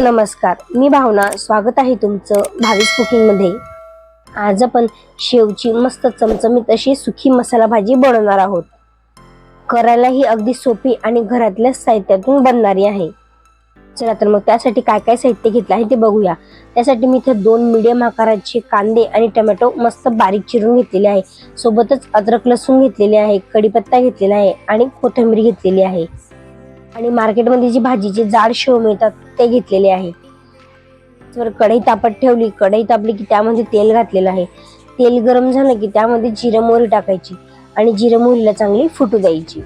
नमस्कार मी भावना. स्वागत आहे तुमचं भावीस कुकिंगमध्ये. आज आपण शेवची मस्त चमचमीत अशी सुखी मसाला भाजी बनवणार आहोत. करायला ही अगदी सोपी आणि घरातल्या साहित्यातून बनणारी आहे. चला तर मग त्यासाठी काय काय साहित्य घेतलं आहे ते बघूया. त्यासाठी मी इथे दोन मिडियम आकाराचे कांदे आणि टोमॅटो मस्त बारीक चिरून घेतलेले आहे. सोबतच अद्रक लसूण घेतलेले आहे कढीपत्ता घेतलेला आहे आणि कोथिंबीर घेतलेली आहे. आणि मार्केटमध्ये जी भाजीचे जाड शेव मिळतात ते घेतलेले आहे. जर कढई तापत ठेवली. कढई तापली की त्यामध्ये तेल घातलेलं आहे. तेल गरम झालं की त्यामध्ये जिरं मोहरी टाकायची आणि जिरं मोहरीला चांगली फुटू द्यायची.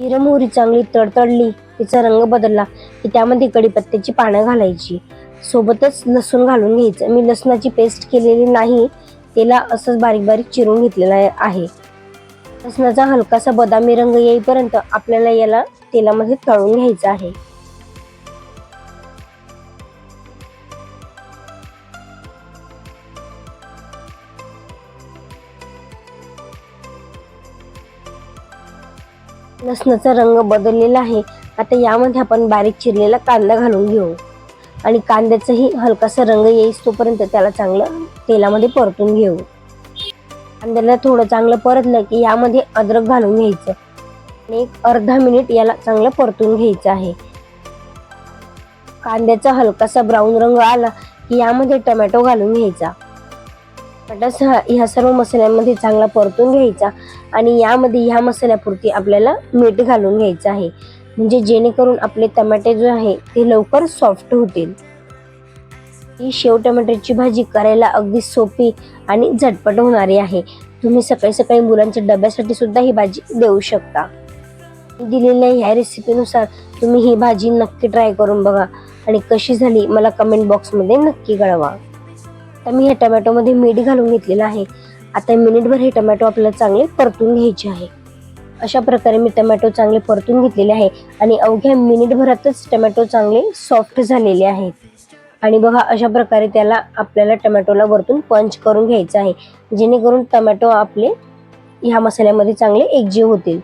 जिरं मोहरी चांगली तडतडली तिचा रंग बदलला की त्यामध्ये कढीपत्त्याची पानं घालायची. सोबतच लसूण घालून घ्यायचं. मी लसणाची पेस्ट केलेली नाही त्याला असंच बारीक बारीक चिरून घेतलेला आहे. लसणाचा हलकासा बदामी रंग येईपर्यंत आपल्याला याला तेलामध्ये तळून घ्यायचं आहे. लसणाचा रंग बदललेला आहे. आता यामध्ये आपण बारीक चिरलेला कांदा घालून घेऊ. आणि कांद्याचाही हलकासा रंग येईस तोपर्यंत त्याला चांगलं तेलामध्ये परतून घेऊ. कांद्याला थोडं चांगलं परतलं की यामध्ये अद्रक घालून घ्यायचं. आणि एक अर्धा मिनिट याला चांगलं परतून घ्यायचं आहे. कांद्याचा हलकासा ब्राऊन रंग आला की यामध्ये टोमॅटो घालून घ्यायचा. टमाटासह ह्या सर्व मसाल्यांमध्ये चांगला परतून घ्यायचा आणि यामध्ये ह्या मसाल्यापुरती आपल्याला मीठ घालून घ्यायचं आहे. म्हणजे जेणेकरून आपले टमाटे जो आहे ते लवकर सॉफ्ट होतील. ही शेव टमाट्याची भाजी करायला अगदी सोपी आणि झटपट होणारी आहे. तुम्ही सकाळी सकाळी मुलांच्या डब्यासाठी सुद्धा ही भाजी देऊ शकता. दिलेल्या ह्या रेसिपीनुसार तुम्ही ही भाजी नक्की ट्राय करून बघा. आणि कशी झाली मला कमेंट बॉक्समध्ये नक्की कळवा. तर मी ह्या टमॅटोमध्ये मीठ घालून घेतलेलं आहे. आता मिनिटभर हे टमॅटो आपल्याला चांगले परतून घ्यायचे आहे. अशा प्रकारे मी टमॅटो चांगले परतून घेतलेले आहे. आणि अवघ्या मिनिटभरातच टमॅटो चांगले सॉफ्ट झालेले आहेत. आणि बघा अशा प्रकारे त्याला आपल्याला टमॅटोला वरतून पंच करून घ्यायचं आहे. जेणेकरून टमॅटो आपले ह्या मसाल्यामध्ये चांगले एकजीव होतील.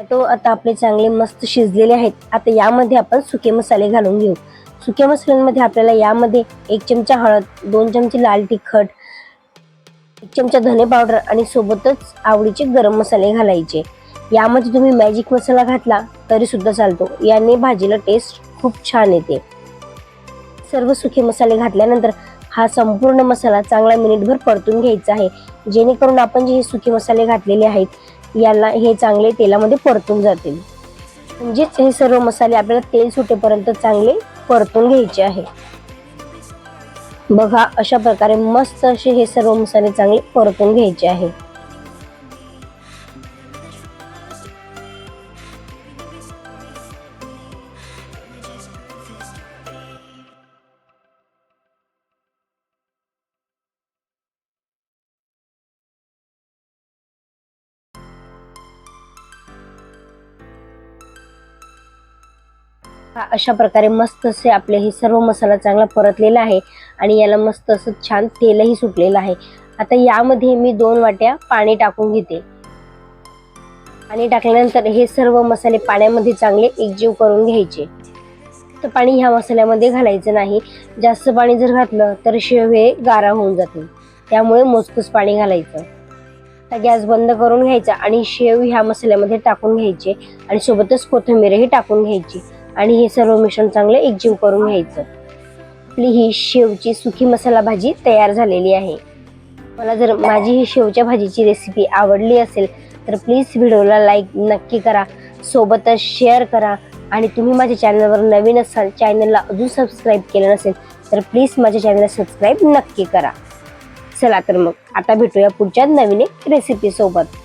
तो आता आपले चांगले मस्त शिजलेले आहेत. आता यामध्ये आपण सुके मसाले घालून घेऊ. सुक्या मसाल्यांमध्ये आपल्याला यामध्ये एक चमचा हळद दोन चमचे लाल तिखट एक चमचा धने पावडर आणि सोबतच आवडीचे गरम मसाले घालायचे. यामध्ये तुम्ही मॅजिक मसाला घातला तरी सुद्धा चालतो. याने भाजीला टेस्ट खूप छान येते. सर्व सुखे मसाले घातल्यानंतर हा संपूर्ण मसाला चांगला मिनिटभर परतून घ्यायचा आहे. जेणेकरून आपण जे हे सुके मसाले घातलेले आहेत याला हे चांगले तेलामध्ये परतून जातील. म्हणजेच हे सर्व मसाले आपल्याला तेल सुटेपर्यंत चांगले परतून घ्यायचे आहे. बघा अशा प्रकारे मस्त असे हे सर्व मसाले चांगले परतून घ्यायचे आहे. अशा प्रकारे मस्त असे आपले हे सर्व मसाला चांगला परतलेला आहे आणि याला मस्त असं छान तेलही सुटलेलं आहे. आता यामध्ये मी दोन वाट्या पाणी टाकून घेते. पाणी टाकल्यानंतर हे सर्व मसाले पाण्यामध्ये चांगले एकजीव करून घ्यायचे. तर पाणी ह्या मसाल्यामध्ये घालायचं नाही. जास्त पाणी जर घातलं तर शेव हे गारा होऊन जातील. त्यामुळे मोजकूच पाणी घालायचं. आता गॅस बंद करून घ्यायचा आणि शेव ह्या मसाल्यामध्ये टाकून घ्यायचे आणि सोबतच कोथिंबीरही टाकून घ्यायची. आणि हे सर्व मिश्रण चांगलं एकजीव करून घ्यायचं. आपली ही शेवची सुकी मसाला भाजी तयार झालेली आहे. मला जर माझी ही शेवच्या भाजीची रेसिपी आवडली असेल तर प्लीज व्हिडिओला लाईक नक्की करा सोबतच शेअर करा आणि तुम्ही माझ्या चॅनलवर नवीन असाल चॅनलला अजून सबस्क्राईब केलं नसेल तर प्लीज माझ्या चॅनलला सबस्क्राईब नक्की करा. चला तर मग आता भेटूया पुढच्या नवीन एक रेसिपीसोबत